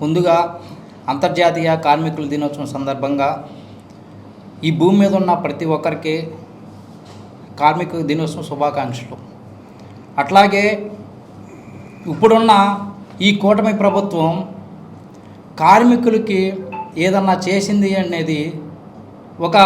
ముందుగా అంతర్జాతీయ కార్మికుల దినోత్సవం సందర్భంగా ఈ భూమి మీద ఉన్న ప్రతి ఒక్కరికి కార్మిక దినోత్సవం శుభాకాంక్షలు. అట్లాగే ఇప్పుడున్న ఈ కూటమి ప్రభుత్వం కార్మికులకి ఏదన్నా చేసింది అనేది ఒక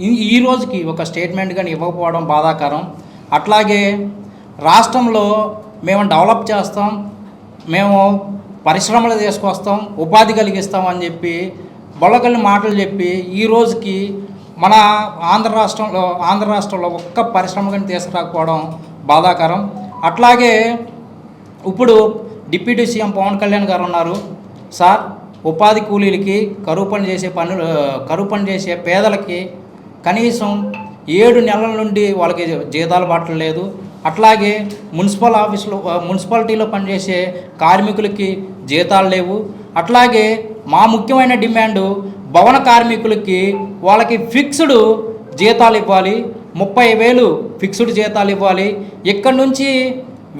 ఈ- ఈ రోజుకి ఒక స్టేట్మెంట్ కానీ ఇవ్వకపోవడం బాధాకరం. అట్లాగే రాష్ట్రంలో మేము డెవలప్ చేస్తాం మేము పరిశ్రమలు తీసుకొస్తాం ఉపాధి కలిగిస్తాం అని చెప్పి బొల్లకల్లి మాటలు చెప్పి ఈ రోజుకి మన ఆంధ్ర రాష్ట్రంలో ఆంధ్ర రాష్ట్రంలో ఒక్క పరిశ్రమ కానీ తీసుకురాకపోవడం బాధాకరం. అట్లాగే ఇప్పుడు డిప్యూటీ సీఎం పవన్ కళ్యాణ్ గారు ఉన్నారు. సార్ ఉపాధి కూలీలకి కరువు పని చేసే పనులు కరువు పని చేసే పేదలకి కనీసం ఏడు నెలల నుండి వాళ్ళకి జీతాలు పట్టలేదు అట్లాగే మున్సిపల్ ఆఫీసులో మున్సిపాలిటీలో పనిచేసే కార్మికులకి జీతాలు లేవు. అట్లాగే మా ముఖ్యమైన డిమాండు భవన కార్మికులకి వాళ్ళకి ఫిక్స్డ్ జీతాలు ఇవ్వాలి. ముప్పై వేలు ఫిక్స్డ్ జీతాలు ఇవ్వాలి. ఇక్కడ నుంచి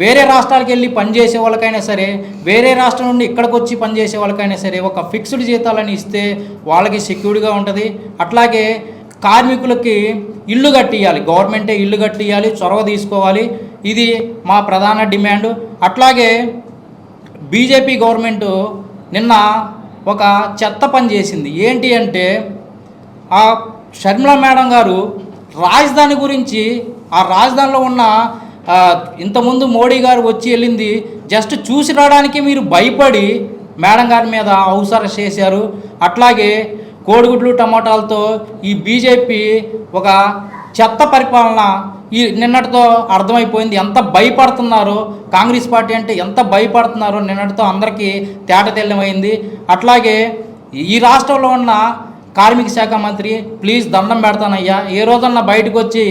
వేరే రాష్ట్రాలకు వెళ్ళి పనిచేసే వాళ్ళకైనా సరే వేరే రాష్ట్రం నుండి ఇక్కడికి వచ్చి పనిచేసే వాళ్ళకైనా సరే ఒక ఫిక్స్డ్ జీతాలని ఇస్తే వాళ్ళకి సెక్యూర్డ్గా ఉంటుంది. అట్లాగే కార్మికులకి ఇల్లు కట్టియాలి. గవర్నమెంటే ఇల్లు కట్టియాలి చొరవ తీసుకోవాలి. ఇది మా ప్రధాన డిమాండ్. అట్లాగే బీజేపీ గవర్నమెంట్ నిన్న ఒక చెత్త పని చేసింది. ఏంటి అంటే ఆ షర్మిల మేడం గారు రాజధాని గురించి ఆ రాజధానిలో ఉన్న ఇంతకుముందు మోడీ గారు వచ్చి వెళ్ళింది జస్ట్ చూసి రావడానికి మీరు భయపడి మేడం గారి మీద అవసరం చేశారు. అట్లాగే కోడిగుడ్లు టమాటాలతో ఈ బీజేపీ ఒక చెత్త పరిపాలన ఈ నిన్నటితో అర్థమైపోయింది. ఎంత భయపడుతున్నారో కాంగ్రెస్ పార్టీ అంటే ఎంత భయపడుతున్నారో నిన్నటితో అందరికీ తేట తెల్లమైంది. అట్లాగే ఈ రాష్ట్రంలో ఉన్న కార్మిక శాఖ మంత్రి ప్లీజ్ దండం పెడతానయ్యా ఏ రోజన్నా బయటకు వచ్చి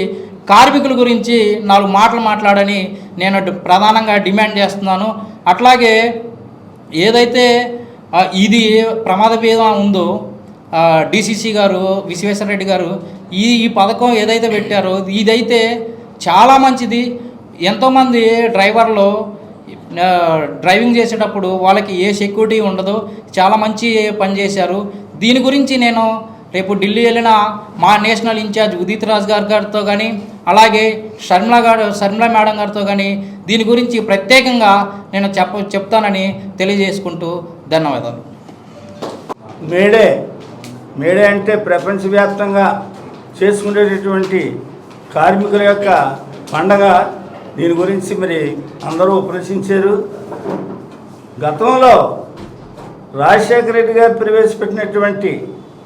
కార్మికుల గురించి నాలుగు మాటలు మాట్లాడని నేను ప్రధానంగా డిమాండ్ చేస్తున్నాను. అట్లాగే ఏదైతే ఇది ప్రమాద భేదం ఉందో డిసిసి గారు విశ్వేశ్వరరెడ్డి గారు ఈ ఈ పథకం ఏదైతే పెట్టారో ఇదైతే చాలా మంచిది. ఎంతోమంది డ్రైవర్లు డ్రైవింగ్ చేసేటప్పుడు వాళ్ళకి ఏ సెక్యూరిటీ ఉండదు చాలా మంచి పని చేశారు. దీని గురించి నేను రేపు ఢిల్లీ వెళ్ళిన మా నేషనల్ ఇన్ఛార్జ్ ఉదిత్ రాజ్ గారి గారితో కానీ అలాగే షర్మిల గారు షర్మిల మేడం గారితో కానీ దీని గురించి ప్రత్యేకంగా నేను చెప్ప చెప్తానని తెలియజేసుకుంటూ ధన్యవాదాలు. మేడే మేడే అంటే ప్రపంచవ్యాప్తంగా చేసుకునేటటువంటి కార్మికుల యొక్క పండగ. దీని గురించి మరి అందరూ ప్రశ్నించారు. గతంలో రాజశేఖర రెడ్డి గారు ప్రవేశపెట్టినటువంటి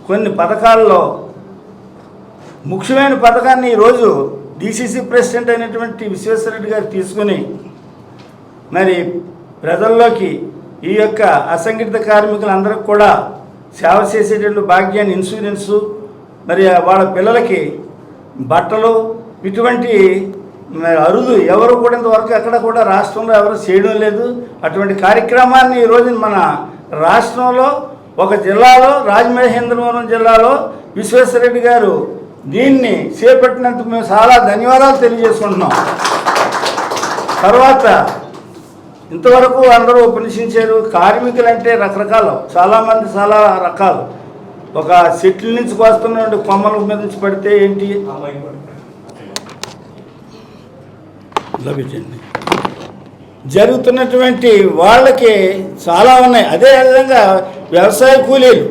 కొన్ని పథకాల్లో ముఖ్యమైన పథకాన్ని ఈరోజు డిసిసి ప్రెసిడెంట్ అయినటువంటి విశ్వేశ్వరరెడ్డి గారు తీసుకుని మరి ప్రజల్లోకి ఈ యొక్క అసంఘటిత కార్మికులందరికీ కూడా సేవ చేసేటట్లు భాగ్యాన్ని ఇన్సూరెన్సు మరి వాళ్ళ పిల్లలకి బట్టలు ఇటువంటి అరుదు ఎవరు కూడా ఇంతవరకు ఎక్కడ కూడా రాష్ట్రంలో ఎవరు చేయడం లేదు. అటువంటి కార్యక్రమాన్ని ఈరోజు మన రాష్ట్రంలో ఒక జిల్లాలో రాజమహేంద్రవరం జిల్లాలో విశ్వేశ్వరరెడ్డి గారు దీన్ని చేపట్టినందుకు మేము చాలా ధన్యవాదాలు తెలియజేసుకుంటున్నాం. తర్వాత ఇంతవరకు అందరూ ఉపనిషించారు కార్మికులు అంటే రకరకాలు. చాలామంది చాలా రకాలు. ఒక చెట్ల నుంచి కోస్తున్నటువంటి కొమ్మల మీద నుంచి పడితే ఏంటి? లభించండి జరుగుతున్నటువంటి వాళ్ళకి చాలా ఉన్నాయి. అదే విధంగా వ్యవసాయ కూలీలు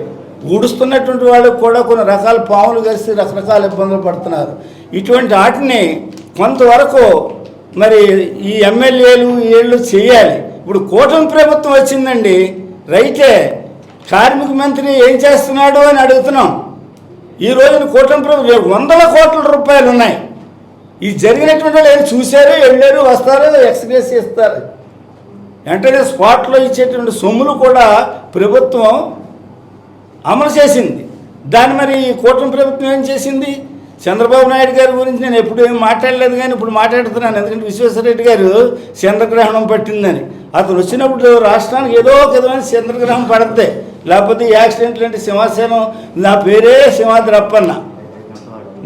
ఊడుస్తున్నటువంటి వాళ్ళకి కూడా కొన్ని రకాల పాములు కలిసి రకరకాల ఇబ్బందులు పడుతున్నారు. ఇటువంటి వాటిని కొంతవరకు మరి ఈ ఎమ్మెల్యేలు వీళ్ళు చేయాలి. ఇప్పుడు కూటమి ప్రభుత్వం వచ్చిందండి. రైతే కార్మిక మంత్రి ఏం చేస్తున్నాడు అని అడుగుతున్నాం. ఈ రోజున కూటమి ప్రభుత్వం వందల కోట్ల రూపాయలు ఉన్నాయి. ఈ జరిగినటువంటి వాళ్ళు ఏం చూశారు వెళ్ళారు వస్తారు ఎక్స్ప్రెస్ ఇస్తారు వెంటనే స్పాట్లో ఇచ్చేటువంటి సొమ్ములు కూడా ప్రభుత్వం అమలు చేసింది. దాన్ని మరి ఈ కూటమి ప్రభుత్వం ఏం చేసింది? చంద్రబాబు నాయుడు గారి గురించి నేను ఎప్పుడు ఏం మాట్లాడలేదు కానీ ఇప్పుడు మాట్లాడుతున్నాను. ఎందుకంటే విశ్వేశ్వరరెడ్డి గారు చంద్రగ్రహణం పట్టిందని. అతను వచ్చినప్పుడు రాష్ట్రానికి ఏదో ఒక విధమైన చంద్రగ్రహం పడద్దే లేకపోతే యాక్సిడెంట్ లాంటి సింహాసనం నా పేరే సింహాద్రప్పన్న.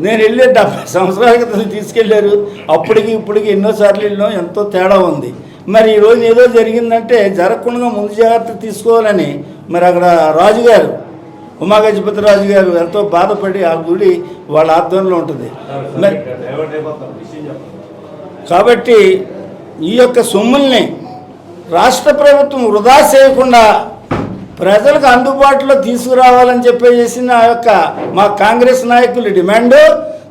నేను వెళ్ళే డెబ్బై సంవత్సరాల క్రితం తీసుకెళ్ళారు. అప్పటికి ఇప్పటికి ఎన్నోసార్లు వెళ్ళినాం ఎంతో తేడా ఉంది. మరి ఈరోజు ఏదో జరిగిందంటే జరగకుండా ముందు జాగ్రత్త తీసుకోవాలని మరి అక్కడ రాజుగారు ఉమాగజపతి రాజు గారు ఎంతో బాధపడి ఆ గుడి వాళ్ళ ఆధ్వర్యంలో ఉంటుంది. మరి కాబట్టి ఈ యొక్క సొమ్ముల్ని రాష్ట్ర ప్రభుత్వం వృధా చేయకుండా ప్రజలకు అందుబాటులో తీసుకురావాలని చెప్పేసి నా యొక్క మా కాంగ్రెస్ నాయకులు డిమాండు.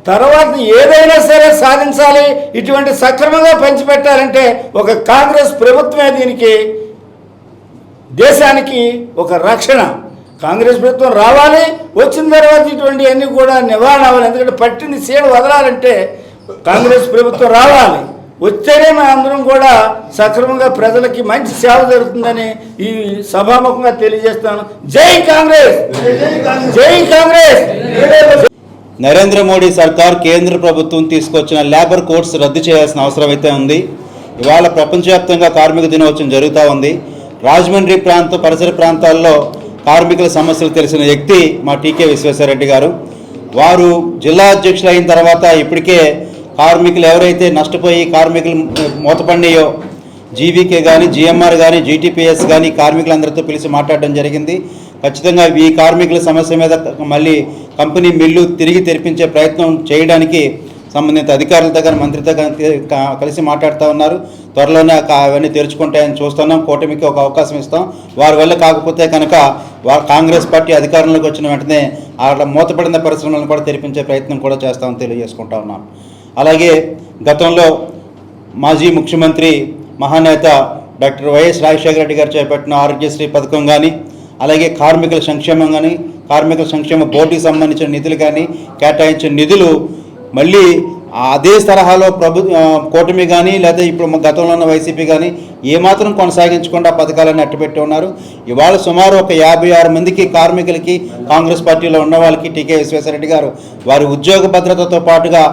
తర్వాత ఏదైనా సరే సాధించాలి ఇటువంటి సక్రమంగా పంచిపెట్టాలంటే ఒక కాంగ్రెస్ ప్రభుత్వమే దీనికి దేశానికి ఒక రక్షణ. కాంగ్రెస్ ప్రభుత్వం రావాలి వచ్చిన తర్వాత ఇటువంటి అన్ని కూడా నివారణ అవ్వాలి. ఎందుకంటే పట్టిన సీడ వదలాలంటే కాంగ్రెస్ ప్రభుత్వం రావాలి. వచ్చేనే మన అందరం కూడా సక్రమంగా ప్రజలకి మంచి సేవ జరుగుతుందని ఈ సభాముఖంగా తెలియజేస్తాను జై కాంగ్రెస్! జై కాంగ్రెస్! నరేంద్ర మోడీ సర్కార్ కేంద్ర ప్రభుత్వం తీసుకొచ్చిన లేబర్ కోడ్స్ రద్దు చేయాల్సిన అవసరం అయితే ఉంది. ఇవాళ ప్రపంచవ్యాప్తంగా కార్మిక దినోత్సవం జరుగుతూ ఉంది. రాజమండ్రి ప్రాంతం పరిసర ప్రాంతాల్లో కార్మికుల సమస్యలు తెలిసిన వ్యక్తి మా టీకే విశ్వేశ్వరరెడ్డి గారు. వారు జిల్లా అధ్యక్షులు అయిన తర్వాత ఇప్పటికే కార్మికులు ఎవరైతే నష్టపోయి కార్మికులు మూతపడినాయో జీవీకే కానీ జిఎంఆర్ కానీ జీటీపీఎస్ కానీ కార్మికులందరితో పిలిచి మాట్లాడడం జరిగింది. ఖచ్చితంగా ఈ కార్మికుల సమస్య మీద మళ్ళీ కంపెనీ మిల్లు తిరిగి తెరిపించే ప్రయత్నం చేయడానికి సంబంధిత అధికారులతో కానీ మంత్రితో కానీ కలిసి మాట్లాడుతూ ఉన్నారు. త్వరలోనే అవన్నీ తెరుచుకుంటాయని చూస్తున్నాం. కూటమికి ఒక అవకాశం ఇస్తాం. వారి వల్ల కాకపోతే కనుక వారు కాంగ్రెస్ పార్టీ అధికారంలోకి వచ్చిన వెంటనే అక్కడ మూతపడిన పరిశ్రమలను కూడా తెరిపించే ప్రయత్నం కూడా చేస్తామని తెలియజేసుకుంటా ఉన్నాం. అలాగే గతంలో మాజీ ముఖ్యమంత్రి మహానేత డాక్టర్ వైఎస్ రాజశేఖర రెడ్డి గారు చేపట్టిన ఆరోగ్యశ్రీ పథకం కానీ అలాగే కార్మికుల సంక్షేమం కానీ కార్మికుల సంక్షేమ బోర్డుకి సంబంధించిన నిధులు కానీ కేటాయించిన నిధులు మళ్ళీ అదే తరహాలో ప్రభు కూటమి కానీ లేదా ఇప్పుడు గతంలో ఉన్న వైసీపీ కానీ ఏమాత్రం కొనసాగించకుండా పథకాలను అట్టుపెట్టి ఉన్నారు. ఇవాళ సుమారు ఒక యాభై ఆరు మందికి కార్మికులకి కాంగ్రెస్ పార్టీలో ఉన్న వాళ్ళకి టీకే విశ్వేశ్వరరెడ్డి గారు వారి ఉద్యోగ భద్రతతో పాటుగా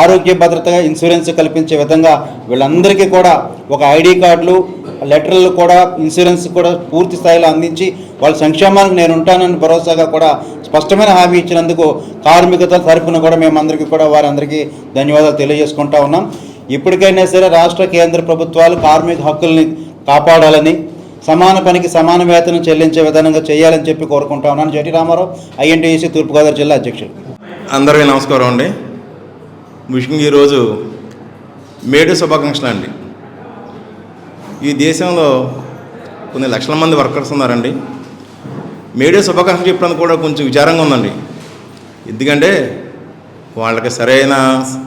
ఆరోగ్య భద్రతగా ఇన్సూరెన్స్ కల్పించే విధంగా వీళ్ళందరికీ కూడా ఒక ఐడి కార్డులు లెటర్లు కూడా ఇన్సూరెన్స్ కూడా పూర్తి స్థాయిలో అందించి వాళ్ళ సంక్షేమానికి నేను ఉంటానని భరోసాగా కూడా స్పష్టమైన హామీ ఇచ్చినందుకు కార్మికుల తరఫున కూడా మేమందరికీ కూడా వారందరికీ ధన్యవాదాలు తెలియజేసుకుంటా ఉన్నాం. ఇప్పటికైనా సరే రాష్ట్ర కేంద్ర ప్రభుత్వాలు కార్మిక హక్కుల్ని కాపాడాలని సమాన పనికి సమాన వేతనం చెల్లించే విధానంగా చేయాలని చెప్పి కోరుకుంటా ఉన్నాను. జటి రామారావు ఐఎన్టీయూసీ తూర్పుగోదావరి జిల్లా అధ్యక్షుడు. అందరికీ నమస్కారం అండి. ముఖ్యంగా ఈరోజు మేడు శుభాకాంక్షలు అండి. ఈ దేశంలో కొన్ని లక్షల మంది వర్కర్స్ ఉన్నారండి. మేడే శుభాకాంక్షలు చెప్పడానికి కూడా కొంచెం విచారంగా ఉందండి. ఎందుకంటే వాళ్ళకి సరైన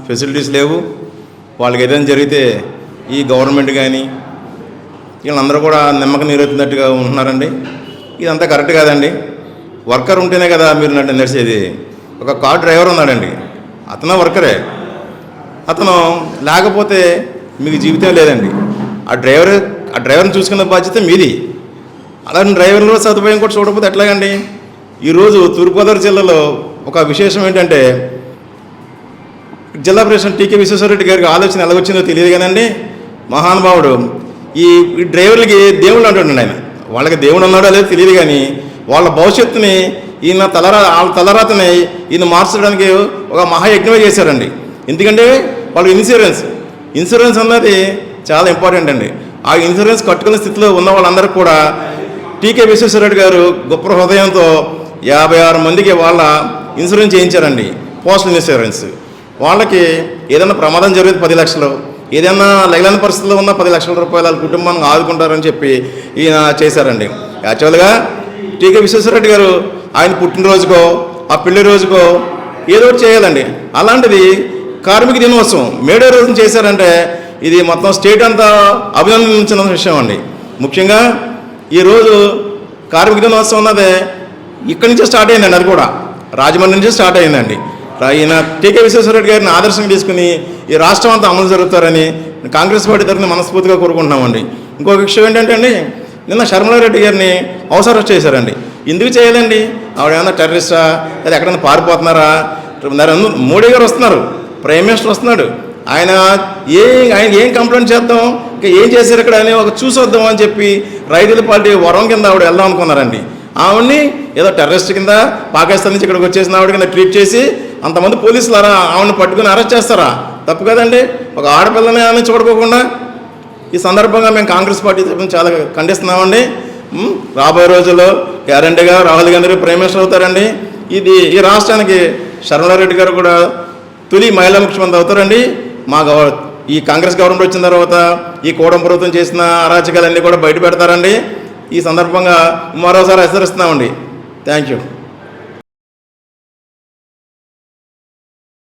ఫెసిలిటీస్ లేవు. వాళ్ళకి ఏదైనా జరిగితే ఈ గవర్నమెంట్ కానీ వీళ్ళందరూ కూడా నిమ్మకం నీరెత్తినట్టుగా ఉంటున్నారండి. ఇదంతా కరెక్ట్ కాదండి. వర్కర్ ఉంటేనే కదా మీరు నడిచేది ఒక కార్ డ్రైవర్ ఉన్నాడండి. అతను వర్కరే. అతను లేకపోతే మీకు జీవితం లేదండి. ఆ డ్రైవర్ ఆ డ్రైవర్ని చూసుకున్న బాధ్యత మీది. అలాంటి డ్రైవర్లో సదుపాయం కూడా చూడకపోతే ఎట్లాగండి? ఈరోజు తూర్పుగోదావరి జిల్లాలో ఒక విశేషం ఏంటంటే జిల్లా ప్రెసిడెంట్ టీకే విశ్వేశ్వరరెడ్డి గారికి ఆలోచన ఎలా వచ్చిందో తెలియదు కదండి. మహానుభావుడు ఈ డ్రైవర్లకి దేవుడు అంటాడు ఆయన. వాళ్ళకి దేవుడు ఉన్నాడో లేదో తెలియదు కానీ వాళ్ళ భవిష్యత్తుని ఈయన తలరా వాళ్ళ తలరాతని ఈయన మార్చడానికి ఒక మహాయజ్ఞమే చేశారండి. ఎందుకంటే వాళ్ళకి ఇన్సూరెన్స్ ఇన్సూరెన్స్ అన్నది చాలా ఇంపార్టెంట్ అండి. ఆ ఇన్సూరెన్స్ కట్టుకునే స్థితిలో ఉన్న వాళ్ళందరికీ కూడా టీకే విశ్వేశ్వరరెడ్డి గారు గొప్ప హృదయంతో యాభై ఆరు మందికి వాళ్ళ ఇన్సూరెన్స్ చేయించారండి. పోస్టల్ ఇన్సూరెన్స్ వాళ్ళకి ఏదైనా ప్రమాదం జరిగితే పది లక్షలు ఏదైనా లైలాని పరిస్థితుల్లో ఉన్న పది లక్షల రూపాయలు వాళ్ళ కుటుంబాన్ని ఆదుకుంటారని చెప్పి ఈయన చేశారండి. యాక్చువల్గా టీకే విశ్వేశ్వరరెడ్డి గారు ఆయన పుట్టినరోజుకో ఆ పెళ్ళి రోజుకో ఏదో ఒకటి చేయాలండి. అలాంటిది కార్మిక దినోత్సవం మేడే రోజున చేశారంటే ఇది మొత్తం స్టేట్ అంతా అభినందించిన విషయం అండి. ముఖ్యంగా ఈరోజు కార్మిక దినోత్సవం అన్నదే ఇక్కడి నుంచే స్టార్ట్ అయిందండి అది కూడా. రాజమండ్రి నుంచే స్టార్ట్ అయిందండి. ఈయన టీకే విశ్వేశ్వరరెడ్డి గారిని ఆదర్శంగా తీసుకుని ఈ రాష్ట్రం అంతా అమలు జరుగుతారని కాంగ్రెస్ పార్టీ తరఫున మనస్ఫూర్తిగా కోరుకుంటున్నామండి. ఇంకొక విషయం ఏంటంటే అండి నిన్న శర్మలారెడ్డి గారిని అవసరం చేశారండి. ఎందుకు చేయలేండి ఆవిడ ఏమన్నా టెర్రరిస్టా? లేదా ఎక్కడైనా పారిపోతున్నారా? మోడీ గారు వస్తున్నారు. ప్రైమ్ మినిస్టర్ వస్తున్నాడు. ఆయన ఏ ఆయన ఏం కంప్లైంట్ చేద్దాం? ఇంకా ఏం చేశారు ఇక్కడ అని ఒక చూసొద్దాం అని చెప్పి రైతుల పార్టీ వరం కింద ఆవిడ వెళ్దాం అనుకున్నారండి. ఆవిడ్ని ఏదో టెర్రరిస్ట్ కింద పాకిస్తాన్ నుంచి ఇక్కడికి వచ్చేసిన ఆవిడ కింద ట్రీట్ చేసి అంతమంది పోలీసులు అరా ఆవిడని పట్టుకుని అరెస్ట్ చేస్తారా? తప్పు కదండి. ఒక ఆడపిల్లని ఆమె చూడకోకుండా ఈ సందర్భంగా మేము కాంగ్రెస్ పార్టీ తరఫున చాలా ఖండిస్తున్నామండి. రాబోయే రోజుల్లో గ్యారంటీగా రాహుల్ గాంధీ ప్రైమ్ మినిస్టర్ అవుతారండి. ఇది ఈ రాష్ట్రానికి శరణారెడ్డి గారు కూడా తొలి మహిళా ముఖ్యమంత్రి అవుతారండి. మా గవ ఈ కాంగ్రెస్ గవర్నమెంట్ వచ్చిన తర్వాత ఈ కూడం ప్రభుత్వం చేసిన అరాచకాలన్నీ కూడా బయట పెడతారండి. ఈ సందర్భంగా మరోసారి హెచ్చరిస్తున్నామండి. Thank you.